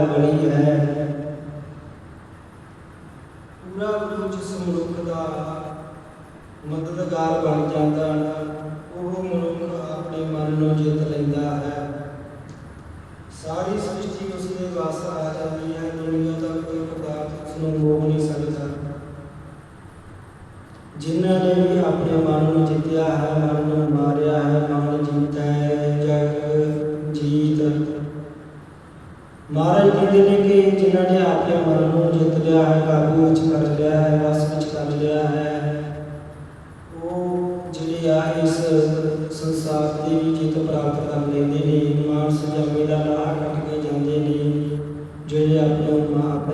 ਯੋਧਾ ਹੈ ਹੈ ਪੂਰਾ ਗੁਰੂ ਜਿਸ ਮਨੁੱਖ ਦਾ ਮਦਦਗਾਰ ਬਣ ਜਾਂਦਾ। ਹੈ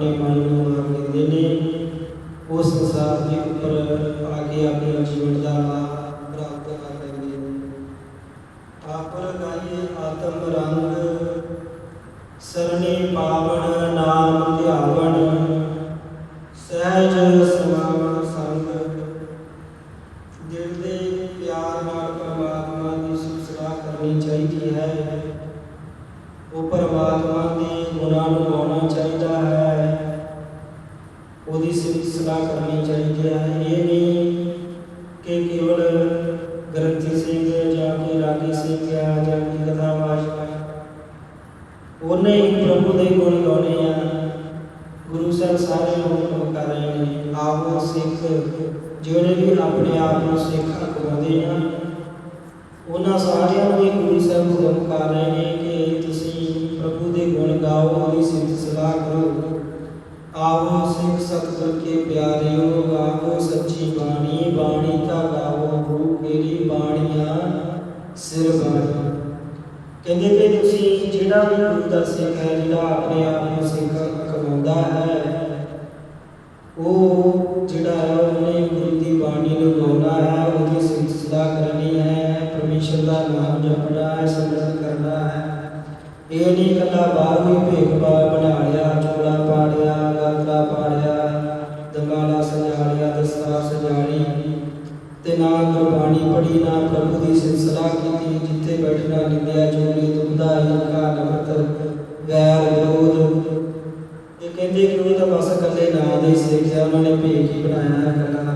ਆਪਣੇ ਮਨ ਨੂੰ ਮਾਰ ਲੈਂਦੇ ਨੇ। ਉਹ ਸੰਸਾਰ ਦੇ ਉੱਪਰ ਆ ਕੇ ਆਪਣੇ ਜੀਵਨ ਦਾ ਪ੍ਰਾਪਤ ਕਰ ਲੈਂਦੇ ਨੇ। ਆਪਰ ਗਾਈਏ ਆਤਮ ਰੰਗ, ਸਰਣੇ ਪਾਵਨ ਨਾਮ ਧਿਆਵਨ ਸਹਿਜ ਸਮਾਵਨ ਸੰਗ। ਦਿਲ ਦੇ ਪਿਆਰ ਨਾਲ ਪਰਮਾਤਮਾ ਦੀ ਸੁਸਰਾ ਕਰਨੀ ਚਾਹੀਦੀ ਹੈ। ਉਹ ਪਰਮਾਤਮਾ ਦੇ ਗੁਣਾਂ ਨੂੰ ਗਾਉਣਾ ਚਾਹੀਦਾ ਹੈ। ਸਲਾਹ ਕਰਨੀ ਚਾਹੀਦੀ ਹੈ। ਇਹ ਨਹੀਂ ਕਿ ਕੇਵਲ ਗ੍ਰੰਥੀ ਸਿੰਘ ਜਾਂ ਕਿ ਰਾਗੀ ਸਿੰਘ ਜਾਂ ਕਿ ਕਥਾਵਾਚ ਉਹਨੇ ਹੀ ਪ੍ਰਭੂ ਦੇ ਗੁਣ ਗਾਉਣੇ ਆ। ਗੁਰੂ ਸਾਹਿਬ ਸਾਰੇ ਹੁਕਮ ਕਰ ਰਹੇ ਨੇ। ਆਪ ਸਿੱਖ, ਜਿਹੜੇ ਵੀ ਆਪਣੇ ਆਪ ਨੂੰ ਸਿੱਖ ਅਖਵਾਉਂਦੇ ਆ, ਉਹਨਾਂ ਸਾਰਿਆਂ ਨੂੰ ਗੁਰੂ ਸਾਹਿਬ ਹੁਕਮ ਕਰ ਰਹੇ ਨੇ ਕਿ ਤੁਸੀਂ ਪ੍ਰਭੂ ਦੇ ਗੁਣ ਗਾਓ, ਉਹਦੀ ਆਵੋ ਸਿੰਘ ਸਤਿਗੁਰ ਕੇ ਪਿਆਰਿਓ ਗਾਵੋ ਸੱਚੀ ਬਾਣੀ ਬਾਣੀ ਕਾ ਗਾਵੋ, ਗੁਰੂ ਕੇਰੀ ਬਾਣੀਆਂ ਸਿਰ ਬਾਣੀ। ਕਹਿੰਦੇ ਕਿ ਤੁਸੀਂ ਜਿਹੜਾ ਵੀ ਗੁਰੂ ਦਾ ਸਿੱਖ ਹੈ, ਜਿਹੜਾ ਆਪਣੇ ਆਪ ਨੂੰ ਸਿੱਖ ਕਮਾਉਂਦਾ ਹੈ, ਉਹ ਜਿਹੜਾ ਹੈ, ਉਹਨੇ ਗੁਰੂ ਦੀ ਬਾਣੀ ਨੂੰ ਗਾਉਣਾ ਹੈ, ਉਹਦੀ ਸਿਫਤ ਕਰਨੀ ਹੈ, ਪਰਮੇਸ਼ਰ ਦਾ ਨਾਮ ਜਪਣਾ ਹੈ ਸਿਮਰਨ ਕਰਨਾ ਹੈ। ਇਹ ਨਹੀਂ ਕੱਲਾ ਬਾਹਰੋਂ ਹੀ ਭੇਖ ਪਾ ਬਣਾ ਲਿਆ, ਚੋਲਾ ਪਾੜਿਆ ਗਾਤਰਾ ਦਮਾਲਾ ਸਜਾ ਦਸਤਾਰ ਸਜਾ ਤੇ ਨਾ ਗੁਰਬਾਣੀ ਪੜੀ ਨਾ ਪ੍ਰਭੂ ਦੀ ਸਿਲਸਿਲਾ ਕੀਤੀ, ਜਿੱਥੇ ਬੈਠਣਾ, ਨਿੰਦਿਆ ਚੋਲੀ ਦੁਬਦਾ ਹਿੰਕਾ ਨਫ਼ਰਤ ਗੈਰ ਵਿਰੋਧ। ਇਹ ਕਹਿੰਦੇ ਕਿ ਉਹ ਤਾਂ ਬਸ ਇਕੱਲੇ ਨਾਂ ਦੇ ਸਿੱਖ ਉਹਨਾਂ ਨੇ ਭੇਖ ਹੀ ਬਣਾਇਆ ਹੈ ਕੱਲਾ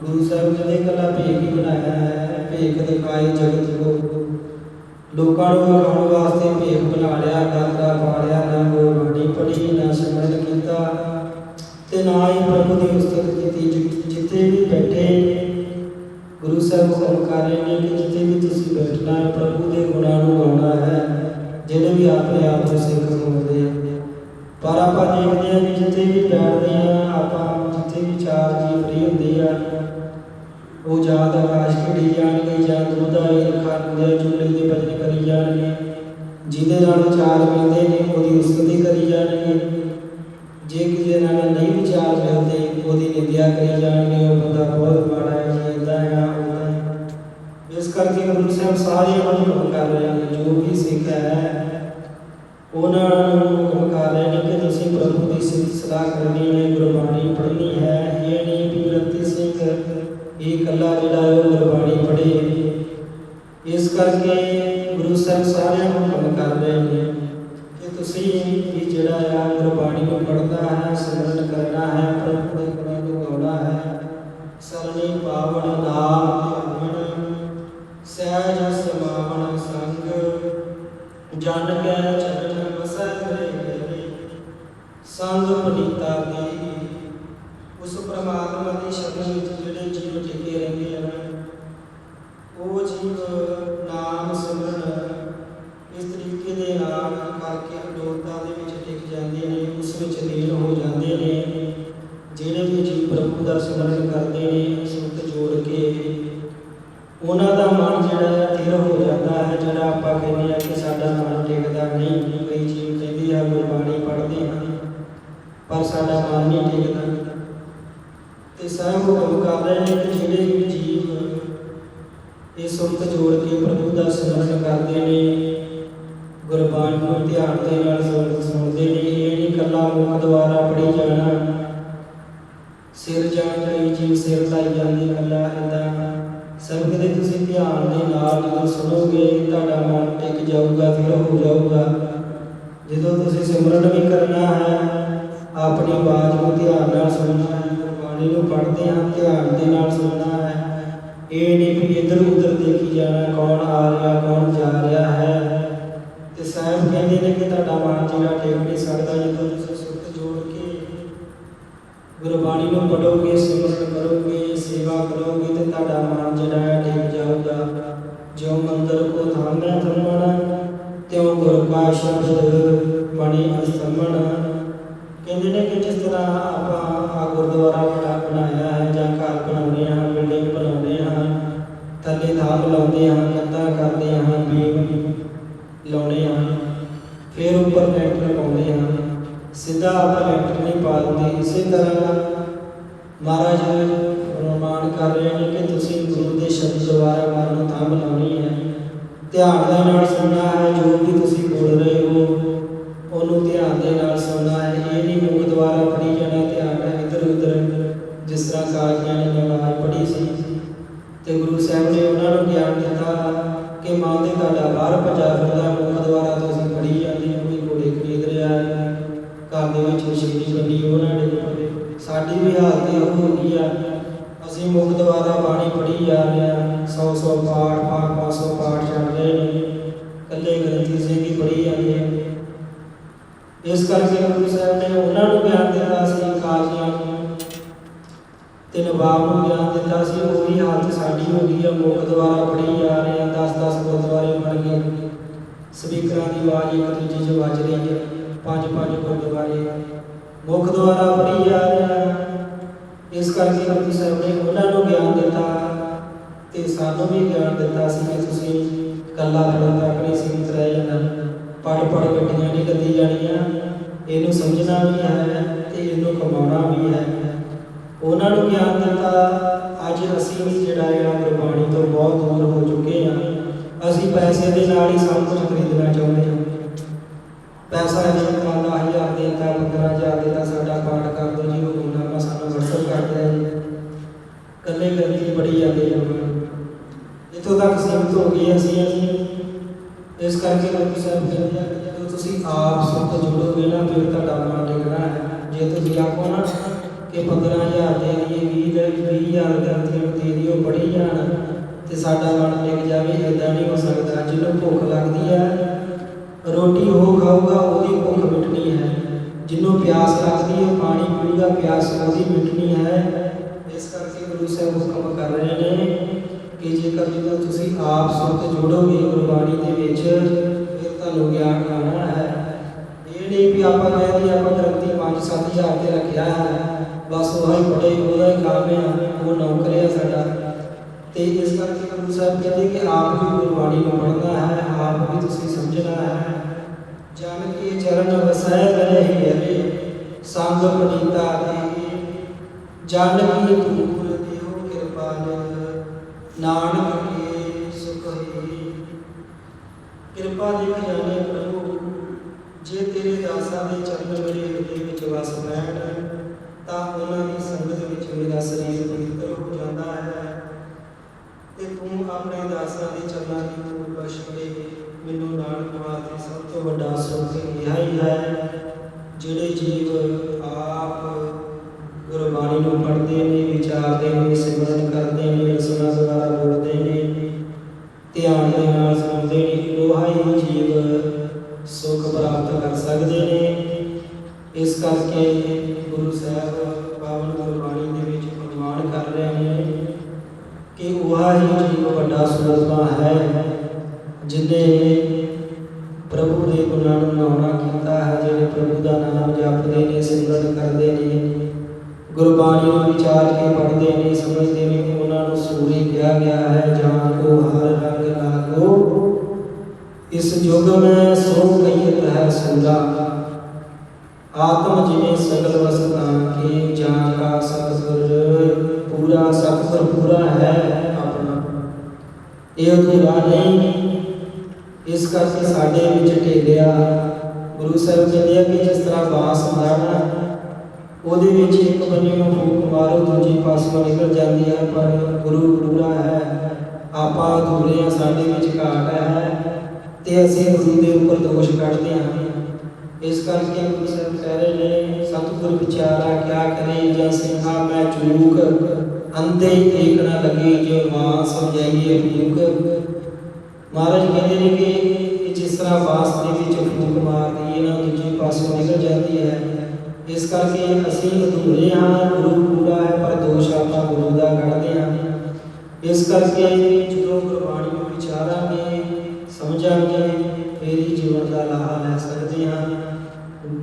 ਗੁਰੂ ਸਾਹਿਬ ਕਹਿੰਦੇ ਕੱਲਾ ਭੇਖ ਹੀ ਬਣਾਇਆ ਹੈ, ਭੇਖ ਦਿਖਾਈ ਜਗਤ ਕੋ। ਲੋਕਾਂ ਨੂੰ ਵਿਖਾਉਣ ਵਾਸਤੇ ਭੇਖ ਬਣਾ ਲਿਆ ਗਾਤਰਾ ਪਾ ਲਿਆ, ਨਾ ਗੁਰਬਾਣੀ ਪੜ੍ਹੀ, ਨਾ ਸਿਮਰਨ ਕੀਤਾ ਤੇ ਨਾ ਹੀ ਪ੍ਰਭੂ ਦੀ ਉਸਤਤ ਕੀਤੀ, ਜਿ- ਜਿੱਥੇ ਵੀ ਬੈਠੇ, ਗੁਰੂ ਸਾਹਿਬ ਹੁਕਮ ਕਰ ਰਹੇ ਨੇ ਕਿ ਜਿੱਥੇ ਵੀ ਤੁਸੀਂ ਬੈਠਣਾ ਹੈ, ਪ੍ਰਭੂ ਦੇ ਗੁਣਾਂ ਨੂੰ ਗਾਉਣਾ ਹੈ ਜਿਹੜੇ ਵੀ ਆਪਣੇ ਆਪ ਨੂੰ ਸਿੱਖ ਹੋਉਂਦੇ ਆ। ਪਰ ਆਪਾਂ ਦੇਖਦੇ ਹਾਂ ਕਿ ਜਿੱਥੇ ਵੀ ਬੈਠਦੇ ਆ ਆਪਾਂ ਜਿੱਥੇ ਵੀ ਚਾਰ ਜੀ ਫਰੀ ਹੁੰਦੇ ਆ, ਉਹ ਜਾਂ ਤਾਂ ਆਕਾਸ਼ ਖੇਡੀ ਜਾਣਗੇ ਜਾਂ ਦੁੱਧਾ ਇਹ ਖਾਂਦੇ ਚੁੱਲ੍ਹੇ ਦੇ ਭਜਨ ਕਰੀ ਜਾਣਗੇ, ਜਿਹਦੇ ਨਾਲ ਚਾਰ ਮਿਲਦੇ ਨੇ ਉਹਦੀ ਉਸਤਤੀ ਕਰੀ ਜਾਣਗੇ। ਜੇ ਕਿਸੇ ਨਾਲ ਨਹੀਂ ਵਿਚਾਰ ਮਿਲਦੇ ਉਹਦੀ ਨਿੰਦਿਆ ਕਰੀ ਜਾਣਗੇ, ਉਹ ਬੰਦਾ ਬਹੁਤ ਮਾੜਾ ਹੈ ਜੀ ਏਦਾਂ ਹੈ ਉਹਦਾ ਹੈ। ਇਸ ਕਰਕੇ ਗੁਰੂ ਸਾਹਿਬ ਸਾਰੇ ਨੂੰ ਹੁਕਮ ਕਰ ਰਹੇ ਨੇ ਜੋ ਵੀ ਸਿੱਖ ਹੈ, ਉਹਨਾਂ ਨੂੰ ਹੁਕਮ ਕਰ ਰਹੇ ਨੇ ਕਿ ਤੁਸੀਂ ਪ੍ਰਭੂ ਦੀ ਸਿਫਤ ਸਲਾਹ ਕਰਨੀ ਹੈ, ਗੁਰਬਾਣੀ ਪੜ੍ਹਨੀ ਹੈ, ਇਹ ਨਹੀਂ ਵੀ ਗ੍ਰੰਥੀ ਸਿੰਘ ਇਹ ਇਕੱਲਾ ਜਿਹੜਾ ਹੈ ਉਹ ਗੁਰਬਾਣੀ ਪੜ੍ਹੇ। ਇਸ ਕਰਕੇ ਗੁਰੂ ਸਾਹਿਬ ਸਾਰਿਆਂ ਨੂੰ ਹੁਕਮ ਕਰ ਰਹੇ ਨੇ। ਕਿ ਤੁਸੀਂ ਵੀ ਜਿਹੜਾ ਹੈ ਗੁਰਬਾਣੀ ਨੂੰ ਪੜ੍ਹਨਾ ਹੈ, ਸਿਮਰਨ ਕਰਨਾ ਹੈ, ਪ੍ਰਭੂ ਦੇ ਗੁਣਾਂ ਨੂੰ ਗਾਉਣਾ ਹੈ, ਸਰਣੀ ਪਾਵਨ ਨਾਮ ਧਿਆਵਨ ਸਹਿਜ ਸਮਾਵਨ ਸੰਗ, ਜਨ ਕੈ ਚਰਨ ਵਸੈ ਕਰੇ ਸੰਗ ਪਨੀਤਾ ਦੀ ਉਸ ਪ੍ਰਮਾਤਮਾ ਕਰਦੇ ਨੇ ਸੁਰਤ ਜੋੜ ਕੇ ਉਹਨਾਂ ਦਾ ਮਨ ਜਿਹੜਾ ਹੈ ਹੋ ਜਾਂਦਾ ਹੈ, ਜਿਹੜਾ ਆਪਾਂ ਕਹਿੰਦੇ ਆ ਕਿ ਸਾਡਾ ਮਨ ਟਿਕਦਾ ਨਹੀਂ। ਕਈ ਜੀਵ ਕਹਿੰਦੇ ਆ ਗੁਰਬਾਣੀ ਪੜ੍ਹਦੇ ਹਨ ਪਰ ਸਾਡਾ ਮਨ ਨਹੀਂ ਟਿਕਦਾ। ਤੇ ਸਾਹਿਬ ਹੁਕਮ ਕਰ ਰਹੇ ਨੇ ਕਿ ਜਿਹੜੇ ਵੀ ਜੀਵ ਇਹ ਸੁਰਤ ਜੋੜ ਕੇ ਪ੍ਰਭੂ ਦਾ ਸਿਮਰਨ ਕਰਦੇ ਨੇ, ਗੁਰਬਾਣੀ ਨੂੰ ਧਿਆਨ ਦੇ ਨਾਲ ਸੁਣਦੇ ਨੇ, ਇਹ ਨਹੀਂ ਕੱਲਾ ਮੁਖ ਦੁਆਰਾ ਪੜੀ ਜਾਣਾ ਸਿਰ ਜਾਣ ਕਈ ਜੀਵ ਸਿਰ ਲਾਈ ਜਾਂਦੇ ਕੱਲਾ ਏਦਾਂ ਸਭ ਕਦੇ ਤੁਸੀਂ ਧਿਆਨ ਦੇ ਨਾਲ ਜਦੋਂ ਸੁਣੋਗੇ, ਤੁਹਾਡਾ ਮਨ ਟਿਕ ਜਾਊਗਾ, ਫਿਰ ਹੋ ਜਾਊਗਾ। ਜਦੋਂ ਤੁਸੀਂ ਸਿਮਰਨ ਵੀ ਕਰਨਾ ਹੈ, ਆਪਣੀ ਆਵਾਜ਼ ਨੂੰ ਧਿਆਨ ਨਾਲ ਸੁਣਨਾ ਹੈ ਗੁਰਬਾਣੀ ਨੂੰ ਪੜ੍ਹਦੇ ਹਾਂ, ਧਿਆਨ ਦੇ ਨਾਲ ਸੁਣਨਾ ਹੈ, ਇਹ ਨਹੀਂ ਵੀ ਇੱਧਰ ਉੱਧਰ ਦੇਖੀ ਜਾਣਾ, ਕੌਣ ਆ ਰਿਹਾ, ਕੌਣ ਜਾ ਰਿਹਾ ਹੈ। ਤੇ ਸਾਹਿਬ ਕਹਿੰਦੇ ਨੇ ਕਿ ਤੁਹਾਡਾ ਮਨ ਜਿਹੜਾ ਟਿਕ ਨਹੀਂ ਸਕਦਾ ਜਦੋਂ ਤੁਸੀਂ ਗੁਰਬਾਣੀ ਨੂੰ ਪੜੋਗੇ ਸਿਮਰਨ ਕਰੋਗੇ, ਸੇਵਾ ਕਰੋਗੇ ਤੇ ਤੁਹਾਡਾ ਮਨ ਜਿਹੜਾ ਹੈ ਟਿਕ ਜਾਊਗਾ। ਜੋ ਮੰਦਰ ਕੋ ਧਾਮੈ ਧਰਮਣ, ਤਿਉ ਗੁਰ ਕਾ ਸ਼ਬਦ ਬਣੀ ਅਸਮਣ। ਕਹਿੰਦੇ ਨੇ ਕਿ ਜਿਸ ਤਰ੍ਹਾਂ ਆਪਾਂ ਆ ਗੁਰਦੁਆਰਾ ਬਣਾ ਬਣਾਇਆ ਹੈ ਜਾਂ ਘਰ ਬਣਾਉਂਦੇ ਹਾਂ, ਬਿਲਡਿੰਗ ਬਣਾਉਂਦੇ ਹਾਂ, ਥੱਲੇ ਧਾਮ ਲਾਉਂਦੇ ਹਾਂ ਕੰਧਾਂ ਕਰਦੇ ਹਾਂ ਬੀਮ ਲਾਉਣੇ ਹਾਂ ਫਿਰ ਉੱਪਰ ਲੈਂਟਰ ਪਾਉਂਦੇ ਹਾਂ ਸਿੱਧਾ ਆਪਾਂ ਲੈਂਟਰ ਨਹੀਂ ਪਾ ਦਿੰਦੇ, ਇਸੇ ਤਰ੍ਹਾਂ ਮਹਾਰਾਜ ਫਰਮਾਨ ਕਰ ਰਹੇ ਨੇ ਕਿ ਤੁਸੀਂ ਗੁਰੂ ਦੇ ਸ਼ਬਦ ਦੁਆਰਾ ਮਨ ਨੂੰ ਥੰਮ ਲਾਉਣੀ ਹੈ। ਧਿਆਨ ਦੇ ਨਾਲ ਸੁਣਨਾ ਹੈ, ਜੋ ਵੀ ਤੁਸੀਂ ਬੋਲ ਰਹੇ ਹੋ, ਉਹਨੂੰ ਧਿਆਨ ਦੇ ਨਾਲ ਸੁਣਨਾ ਹੈ। ਇਹ ਨਹੀਂ ਮੁਖ ਦੁਆਰਾ ਪੜੀ ਜਾਣਾ ਧਿਆਨ ਇੱਧਰ ਉੱਧਰ ਜਿਸ ਤਰ੍ਹਾਂ ਕਾਜੀਆਂ ਨੇ ਨਮਾਜ਼ ਪੜ੍ਹੀ ਸੀ। ਵੀ ਹਾਲਤ ਹੋ ਗਈ ਆ ਅਸੀਂ ਮੁਖ ਦੁਆਰਾ ਬਾਣੀ ਪੜੀ ਜਾ ਰਹੇ ਆ 100 100 ਪਾਠ ਪਾਠ 500 ਪਾਠ ਚੱਲ ਰਹੇ ਨੇ। ਕੱਲੇ ਗ੍ਰੰਥੀ ਸਿੰਘ ਹੀ ਪੜੀ ਜਾਂਦੇ ਆ। ਇਸ ਕਰਕੇ ਗੁਰੂ ਸਾਹਿਬ ਨੇ ਉਹਨਾਂ ਨੂੰ ਗਿਆਨ ਦਿੱਤਾ ਸੀ ਕਾਜ਼ੀਆਂ ਨੂੰ ਤੇ ਨਵਾਬ ਨੂੰ ਗਿਆਨ ਦਿੱਤਾ ਸੀ, ਉਹੀ ਹਾਲਤ ਸਾਡੀ ਹੋ ਗਈ ਆ। ਮੁਖ ਦੁਆਰਾ ਪੜੀ ਜਾ ਰਹੇ ਆ 10 10 ਗੁਰਦੁਆਰੇ ਬਣ ਗਏ। ਸਪੀਕਰਾਂ ਦੀ ਆਵਾਜ਼ ਇੱਕ ਦੂਜੇ 'ਚ ਵੱਜ ਰਹੀ ਹੈ ਪੰਜ ਪੰਜ ਗੁਰਦੁਆਰੇ। ਮੁਖ ਦੁਆਰਾ ਪੜੀ ਜਾ ਰਹੇ ਇਸ ਕਰਕੇ ਗੁਰੂ ਸਾਹਿਬ ਨੇ ਉਹਨਾਂ ਨੂੰ ਗਿਆਨ ਦਿੱਤਾ ਤੇ ਸਾਨੂੰ ਵੀ ਗਿਆਨ ਦਿੱਤਾ ਸੀ ਕਿ ਤੁਸੀਂ ਕੱਲਾ ਪੜਨ ਤੱਕ ਨਹੀਂ ਸੀਮਿਤ ਰਹਿ ਜਾਣਾ ਪੜ ਪੜ ਗੱਡੀਆਂ ਨਹੀਂ ਕੱਢੀ ਜਾਣੀਆਂ। ਇਹਨੂੰ ਸਮਝਣਾ ਵੀ ਹੈ ਤੇ ਇਹਨੂੰ ਕਮਾਉਣਾ ਵੀ ਹੈ। ਉਹਨਾਂ ਨੂੰ ਗਿਆਨ ਦਿੱਤਾ, ਅੱਜ ਅਸੀਂ ਵੀ ਜਿਹੜਾ ਆ ਗੁਰਬਾਣੀ ਤੋਂ ਬਹੁਤ ਦੂਰ ਹੋ ਚੁੱਕੇ ਹਾਂ। ਅਸੀਂ ਪੈਸੇ ਦੇ ਨਾਲ ਹੀ ਸਭ ਕੁਝ ਖਰੀਦਣਾ ਚਾਹੁੰਦੇ ਹਾਂ। ਪੈਸਾ ਜੇ ਕਾਲਾ ਹਜ਼ਾਰ ਦੇ ਤਾਂ 15000 ਦੇ ਤਾਂ ਸਾਡਾ ਪਾਠ ਕਰ ਦੋ ਜੀ ਹੁਕਮਨਾਮਾ ਗੰਦੀ ਜਾਂਦੀ ਹੈ ਇੱਥੋਂ ਤੱਕ ਸੀਮਿਤ ਹੋ ਗਏ ਅਸੀਂ ਇਸ ਕਰਕੇ ਗੁਰੂ ਸਾਹਿਬ ਕਹਿੰਦੇ ਆ ਜਦੋਂ ਤੁਸੀਂ ਆਪ ਸੁੱਤ ਜੁੜੋਗੇ ਨਾ ਫਿਰ ਤੁਹਾਡਾ ਮਨ ਟਿਕਣਾ ਹੈ। ਜੇ ਤੁਸੀਂ ਆਖੋ ਨਾ ਕਿ 15000 ਦੇ ਦਈਏ 20 ਦੇ 20000 ਗ੍ਰੰਥੀਆਂ ਨੂੰ ਦੇ ਦਿਓ ਪੜੀ ਜਾਣ ਤੇ ਸਾਡਾ ਮਨ ਟਿਕ ਜਾਵੇ ਇਦਾਂ ਨਹੀਂ ਹੋ ਸਕਦਾ। ਜਿਹਨੂੰ ਭੁੱਖ ਲੱਗਦੀ ਹੈ, ਰੋਟੀ ਉਹ ਖਾਊਗਾ, ਉਹਦੀ ਭੁੱਖ ਮਿਟਣੀ ਹੈ। ਜਿਹਨੂੰ ਪਿਆਸ ਲੱਗਦੀ ਹੈ, ਪਾਣੀ ਪੀਊਗਾ, ਪਿਆਸ ਉਹਦੀ ਮਿਟਣੀ ਹੈ ਇਸ ਕਰਕੇ ਗੁਰੂ ਸਾਹਿਬ ਹੁਕਮ ਕਰ ਰਹੇ ਨੇ ਕਿ ਜੇਕਰ ਜਦੋਂ ਤੁਸੀਂ ਆਪ ਸੁਰਤ ਜੋੜੋਗੇ ਗੁਰਬਾਣੀ ਦੇ ਵਿੱਚ ਫਿਰ ਤੁਹਾਨੂੰ ਗਿਆਨ ਆਉਣਾ ਹੈ। ਇਹ ਨਹੀਂ ਵੀ ਆਪਾਂ ਕਹਿੰਦੇ ਆਪਾਂ ਗ੍ਰੰਥੀ 5-7000 ਤੇ ਰੱਖਿਆ ਹੈ। ਬਸ ਉਹ ਹੀ ਪੜੇ ਉਹਦਾ ਹੀ ਕੰਮ ਹੈ ਉਹ ਨੌਕਰ ਹੈ ਸਾਡਾ। ਤੇ ਇਸ ਕਰਕੇ ਗੁਰੂ ਸਾਹਿਬ ਕਹਿੰਦੇ ਕਿ ਆਪ ਵੀ ਗੁਰਬਾਣੀ ਨੂੰ ਪੜ੍ਹਨਾ ਹੈ, ਆਪ ਵੀ ਤੁਸੀਂ ਸਮਝਣਾ ਹੈ। ਜਨ ਕੇ ਚਰਨ ਵਸੈ ਰਹੇ ਹਰੇ ਸੰਗ ਪਨੀਤਾ ਦੇ ਜਨ ਕੀ ਤੂਰ ਨਾਨਕ ਕੇ ਸੁਖ ਹੀ ਕਿਰਪਾ ਦੇ ਖਜ਼ਾਨੇ ਪ੍ਰਭੂ, ਜੇ ਤੇਰੇ ਦਾਸਾਂ ਦੇ ਚਰਨ ਮੇਰੇ ਹਿਰਦੇ ਵਿੱਚ ਵਸ ਬੈਠ ਤਾਂ ਉਹਨਾਂ ਦੀ ਸੰਗਤ ਵਿੱਚ ਮੇਰਾ ਸਰੀਰ ਪਵਿੱਤਰ ਹੋ ਜਾਂਦਾ ਹੈ। ਤੇ ਤੂੰ ਆਪਣੇ ਦਾਸਾਂ ਦੇ ਚਰਨਾਂ ਦੀ ਧੂੜ ਬਖਸ਼ ਕੇ ਮੈਨੂੰ ਨਾਨਕ ਵਾਸਤੇ ਸਭ ਤੋਂ ਵੱਡਾ ਸੁੱਖ ਇਹ ਹੀ ਹੈ, ਜਿਹੜੇ ਜੀਵ ਆਪ ਗੁਰਬਾਣੀ ਨੂੰ ਪੜ੍ਹਦੇ ਨੇ, ਵਿਚਾਰਦੇ ਨੇ ਸਿਮਰਨ ਹੀ ਜੀਵ ਵੱਡਾ ਸੂਰਮਾ ਹੈ, ਜਿਨੇ ਪ੍ਰਭੂ ਦੇ ਗੁਣਾਂ ਨੂੰ ਗਾਉਣਾ ਕੀਤਾ ਹੈ, ਜਿਹੜੇ ਪ੍ਰਭੂ ਦਾ ਨਾਮ ਜਪਦੇ ਨੇ, ਸਿਮਰਨ ਕਰਦੇ ਨੇ ਗੁਰਬਾਣੀ ਨੂੰ ਵਿਚਾਰ ਕੇ ਪੜ੍ਹਦੇ ਨੇ, ਸਮਝਦੇ ਨੇ ਉਹਨਾਂ ਨੂੰ ਸੂਰੀ ਕਿਹਾ ਗਿਆ ਹੈ ਜਾਂ ਕੋ ਹਰ ਰੰਗ ਲਾਗੋ। ਇਸ ਯੁਗ ਮੈਂ ਸੋ ਕਈਤ ਹੈ ਸੂਰਾ। ਆਤਮ ਜਿਨੇ ਸਗਲ ਵਸਤਾਂ ਕੇ ਜਾਂ ਕਾ ਸਤਿਗੁਰ ਪੂਰਾ ਸਤਿਗੁਰ ਪੂਰਾ ਇਹ ਅਧੂਰਾ ਨਹੀਂ। ਇਸ ਕਰਕੇ ਸਾਡੇ ਵਿੱਚ ਢੇਲਿਆ, ਗੁਰੂ ਸਾਹਿਬ ਕਹਿੰਦੇ ਆ ਕਿ ਜਿਸ ਤਰ੍ਹਾਂ ਬਾਂਸ ਹੁੰਦਾ ਨਾ, ਉਹਦੇ ਵਿੱਚ ਇੱਕ ਬੰਨਿਓ ਫੂਕ ਮਾਰੋ, ਦੂਜੀ ਪਾਸੋਂ ਨਿਕਲ ਜਾਂਦੀ ਹੈ, ਪਰ ਗੁਰੂ ਪੂਰਾ ਹੈ। ਆਪਾਂ ਅਧੂਰੇ ਹਾਂ, ਸਾਡੇ ਵਿੱਚ ਘਾਟ ਹੈ। ਤੇ ਅਸੀਂ ਗੁਰੂ ਦੇ ਉੱਪਰ ਦੋਸ਼ ਕੱਢਦੇ ਹਾਂ। ਇਸ ਕਰਕੇ ਗੁਰੂ ਸਾਹਿਬ ਕਹਿ ਰਹੇ ਨੇ, ਸਤਿਗੁਰ ਵਿਚਾਰਾ ਕਿਆ ਕਰੇ ਜਾਂ ਸਿੰਘਾ ਮੈਂ ਚੂਕ। ਅੰਧੇ ਏਕ ਨਾ ਲਗੇ ਜੋ ਮਾਂ ਸਮਝਾਈਏ ਭੂਕ ਮਹਾਰਾਜ ਕਹਿੰਦੇ ਨੇ ਕਿ ਜਿਸ ਤਰ੍ਹਾਂ ਬਾਸ ਦੇ ਵਿੱਚ ਫੂਕ ਮਾਰਦੀ ਹੈ ਨਾ ਦੂਜੇ ਪਾਸੋਂ ਨਿਕਲ ਜਾਂਦੀ ਹੈ। ਇਸ ਕਰਕੇ ਅਸੀਂ ਅਧੂਰੇ ਹਾਂ, ਗੁਰੂ ਪੂਰਾ ਹੈ, ਪਰ ਦੋਸ਼ ਆਪਾਂ ਗੁਰੂ ਦਾ ਕੱਢਦੇ ਹਾਂ। ਇਸ ਕਰਕੇ ਜਦੋਂ ਗੁਰਬਾਣੀ ਨੂੰ ਵਿਚਾਰਾਂਗੇ, ਸਮਝਾਂਗੇ, ਫਿਰ ਹੀ ਜੀਵਨ ਦਾ ਲਾਹਾ ਲੈ ਸਕਦੇ ਹਾਂ।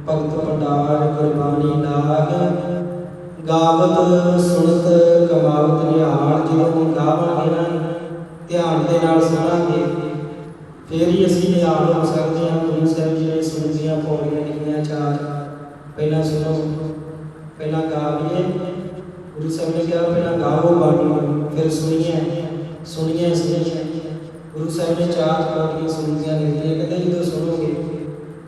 ਭਗਤ ਭੰਡਾਰ, ਗੁਰਬਾਣੀ ਲਾਗ ਗਾਵਤ ਸੁਣਤ ਕਮਾਵਤ ਨਿਹਾਲ, ਜਦੋਂ ਗਾਵਾਂਗੇ ਨਾ ਧਿਆਨ ਦੇ ਨਾਲ ਸੁਣਾਂਗੇ। ਫਿਰ ਹੀ ਅਸੀਂ ਨਿਹਾਲ ਹੋ ਸਕਦੇ ਹਾਂ, ਗੁਰੂ ਸਾਹਿਬ ਜੀ ਨੇ ਸੁਣਦੀਆਂ ਪੌੜੀਆਂ ਲਿਖੀਆਂ ਚਾਰ, ਪਹਿਲਾਂ ਸੁਣੋ, ਪਹਿਲਾਂ ਗਾ ਗੁਰੂ ਸਾਹਿਬ ਨੇ ਕਿਹਾ, ਪਹਿਲਾਂ ਗਾਵੋ ਬਾਣੀ, ਫਿਰ ਸੁਣੀਏ। ਸੁਣੀਏ ਸੁਣੀਏ ਗੁਰੂ ਸਾਹਿਬ ਨੇ ਚਾਰ ਪੌੜੀਆਂ ਸੁਣਦੀਆਂ ਲਿਖੀਆਂ ਕਹਿੰਦੇ ਜਦੋਂ ਸੁਣੋਗੇ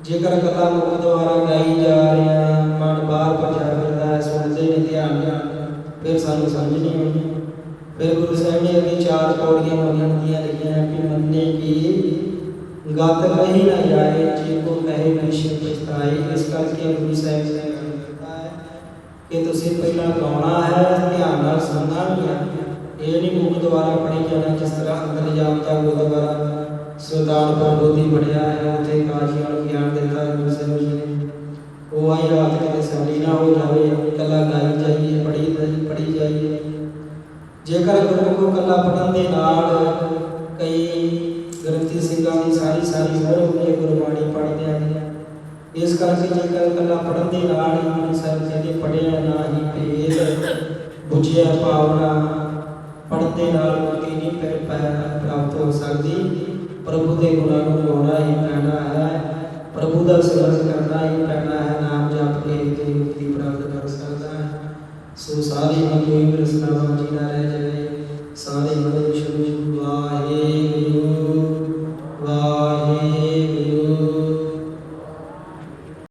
ਜੇਕਰ ਕਥਾ ਮੁਖ ਦੁਆਰਾ ਗਾਈ ਜਾ ਰਹੀ ਹੈ, ਮਨ ਬਾਹਰ ਭਜਾ ਫਿਰਦਾ ਹੈ, ਸੁਣਦੇ ਨੇ ਧਿਆਨ ਨਾਲ ਫਿਰ ਸਾਨੂੰ ਸਮਝ ਨਹੀਂ ਆਉਂਦੀ। ਫਿਰ ਗੁਰੂ ਸਾਹਿਬ ਨੇ ਅੱਗੇ ਚਾਰ ਪੌੜੀਆਂ ਮੰਨਣ ਦੀਆਂ ਲਿਖੀਆਂ ਕਿ ਮੰਨੇ ਕੀ ਗਤ ਕਹੀ ਨਾ ਜਾਏ, ਜੇ ਕੋ ਕਹੇ ਵਿਸ਼ੇ ਪਛਤਾਏ। ਇਸ ਕਰਕੇ ਗੁਰੂ ਸਾਹਿਬ ਨੇ ਗੱਲ ਕੀਤਾ ਹੈ ਕਿ ਤੁਸੀਂ ਪਹਿਲਾਂ ਗਾਉਣਾ ਹੈ, ਧਿਆਨ ਨਾਲ ਸੁਣਨਾ ਵੀ ਹੈ। ਇਹ ਨਹੀਂ ਮੁਖ ਦੁਆਰਾ ਪੜ੍ਹੀ ਜਾਣਾ, ਜਿਸ ਤਰ੍ਹਾਂ ਅੰਦਰ ਜਾਪਤਾ ਗੁਰਦੁਆਰਾ ਸੁਲਤਾਨਪੁਰ ਲੋਧੀ ਪੜਿਆ ਹੈ, ਉੱਥੇ ਕਾਸ਼ੀ ਵਾਲ ਗਿਆਨ ਦਿੱਤਾ ਹੈ, ਗੁਰੂ ਸਾਹਿਬ ਜੀ ਨੇ। ਉਹ ਆਈ ਰਾਤ ਕਿਤੇ ਸਾਡੀ ਨਾ ਹੋ ਜਾਵੇ ਕੱਲਾ ਗਾਈ ਜਾਈਏ, ਪੜ੍ਹੀ ਜਾਈਏ ਪੜ੍ਹੀ ਜਾਈਏ। ਜੇਕਰ ਗੁਰਮੁਖ ਨੂੰ ਕੱਲਾ ਪੜਨ ਦੇ ਨਾਲ ਕਈ ਗ੍ਰੰਥੀ ਸਿੰਘਾਂ ਦੀ ਸਾਰੀ ਸਾਰੀ ਉਮਰ ਹੁੰਦੀ ਗੁਰਬਾਣੀ ਪੜ੍ਹਦਿਆਂ ਦੀ ਇਸ ਕਰਕੇ ਜੇਕਰ ਕੱਲਾ ਪੜਨ ਦੇ ਨਾਲ ਹੀ ਗੁਰੂ ਸਾਹਿਬ ਕਹਿੰਦੇ ਪੜਿਆ ਨਾ ਹੀ ਭੇਦ, ਬੁਝਿਆ ਪਾਵਨਾ ਪ੍ਰਭੂ ਦਾ